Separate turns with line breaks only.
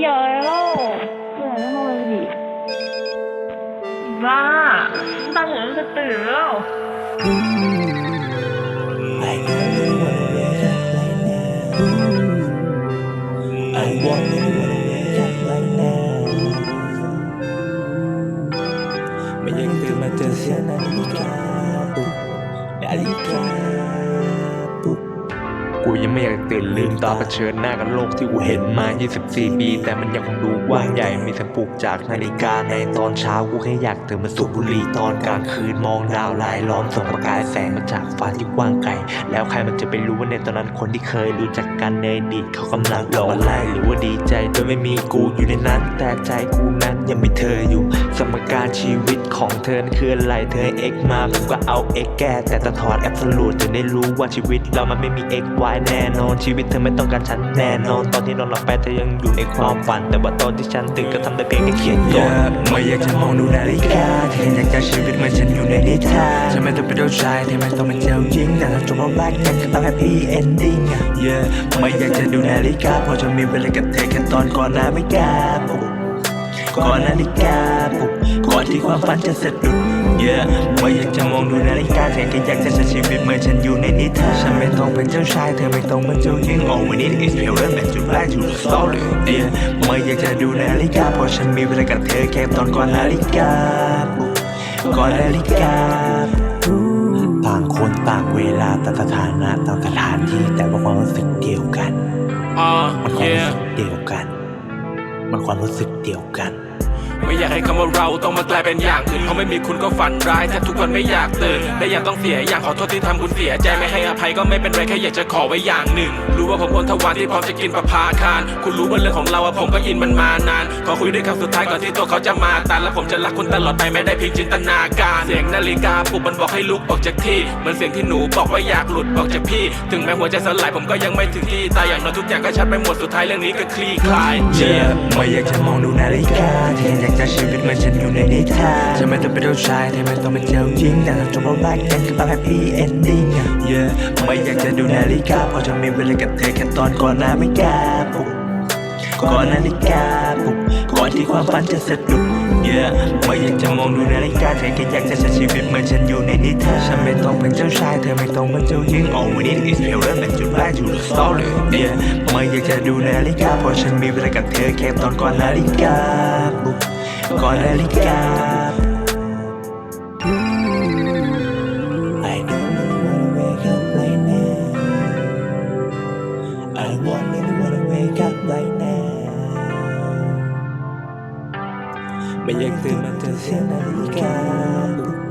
เกี่ยวอะไรเล่าเหนื่อยแล้วนอนดิ
บ้าตั้งหัวจะตื่นแล้ว
I only wanna wake up right now. I only wanna wake up right now. ไม่อยากตื่นมาเจอเสียงนาฬิกา กู
ยังไม่อยากตื่นลืมตาเผชิญหน้ากับโลกที่กูเห็นมา 24 ปี แต่มันยังคงดูกว้างใหญ่มีเสียงปลุกจากนาฬิกาในตอนเช้ากูแค่อยากตื่นมาสูบบุหรี่ตอนกลางคืนมองดาวลายล้อมส่องประกายแสงมาจากฟ้าที่กว้างไกลแล้วใครมันจะไปรู้ว่าในตอนนั้นคนที่เคยรู้จักกันในอดีตเขากำลังหลงไหลหรือว่าดีใจโดยไม่มีกูอยู่ในนั้น แต่ใจกูนั้นยังมีเธออยู่ สมการชีวิตของเธอคืออะไรเธอเอ็กมาผมก็เอาเอ็กแก้แต่จะถอดแอบสูตจะได้รู้ว่าชีวิตเรามันไม่มี x y แน่นอนชีวิตเธอไม่ต้องการฉันแน่นอนตอนที่นอนหลับไปเธอยังอยู่ในความฝัน แต่ว่าตอนที่ฉันตื่นก็ทำได้เพียงแค่เขียนก่อน
ไม่อยากจะมองดูนาฬิกาแค่อยากจะชีวิตเหมือนฉันอยู่ในนิทานฉันไม่ต้องเป็นเจ้าชายที่ไม่ต้องเป็นเจ้าหญิงแต่เราจบมาแรกกันก็ต้องแฮปปี้เอนดิ้งอะไม่อยากจะดูนาฬิกาเพราะฉันมีเวลากับเธอแค่ตอนก่อนนาฬิกาปลุกก่อนนาฬิกาปลุกก่อนที่ความฝันจะสะดุดเยอะไม่อยากจะมองดูนาฬิกาแต่แค่อยากจะใช้ชีวิตเหมือนฉันอยู่ในนิทาน ต้องเป็นเจ้าชายเธอไม่ต้องเป็นเจ้าหญิง All we need is pure and to back to the story yeah ไม่อยากจะดูนาฬิกาเพราะฉันมีเวลากับเธอแค่ตอนก่อนนาฬิกาปลุกก่อนนาฬิกาปลุกต่างคนต่างเวลาต่างสถานะต่างสถานที่แต่ว่าความรู้สึกเดียวกัน
อ่า
มันความรู้
yeah
สึกเดียวกัน มันความรู้สึกเดียวกัน
ไม่อยากให้คำว่าเราต้องมากลายเป็นอย่างอื่นเพราะไม่มีคุณก็ฝันร้ายแทบทุกวันไม่อยากตื่นและอยากต้องเสียอย่างขอโทษที่ทำคุณเสียใจไม่ให้อภัยก็ไม่เป็นไรแค่อยากจะขอไว้อย่างหนึ่ง รู้ว่าผมคนทวารที่พร้อมจะกินประพาคารคุณรู้ว่าเรื่องของเราอะผมก็อินมันมานานขอคุยด้วยคำสุดท้ายก่อนที่ตัวเขาจะมาตัดและผมจะรักคุณตลอดไปไม่ได้เพียงจินตนาการเสียงนาฬิกาปลุกมันบอกให้ลุกออกจากที่เหมือนเสียงที่หนูบอกว่าอยากหลุดออกจากพี่ ถึงแม้หัวใจสลายผมก็ยังไม่ถึงที่แต่อย่างน้อยทุกอย่างก็ชัดไปหมดสุดท้ายเรื่องนี้ก็คลี่คลาย
เยอะไม่อยากจะมองดูนาฬิกาแค่อยากจะชีวิตเหมือนฉันอยู่ในนิทานจะไม่ต้องเป็นเจ้าชายที่ไม่ต้องเป็นเจ้าหญิงแต่เราจบมาแรกกันคือต้องแฮปปี้เอนดิ้งเยอะไม่อยากจะดูนาฬิกาเพราะฉันมีเวลากับเธอแค่ตอนก่อนนาฬิกาปลุกก่อนนาฬิกาปลุกก่อนที่ความฝันจะสะดุดเยอะไม่อยากจะมองดูนาฬิกาแต่แค่อยากจะใช้ชีวิตเหมือนฉันอยู่ในนิทานฉันไม่ต้องเป็นเจ้าชายเธอไม่ต้องเป็นเจ้าหญิง All we need is pure and to back to the story yeah ไม่อยากจะดูนาฬิกาเพราะฉันมีเวลากับเธอแค่ตอนก่อนนาฬิกา กก่อนนาฬิกา I don't really wanna wake up right now I want really wanna wake up right now ไม่อยากตื่นมาเจอเสียงนาฬิกาปลุกนาฬิกา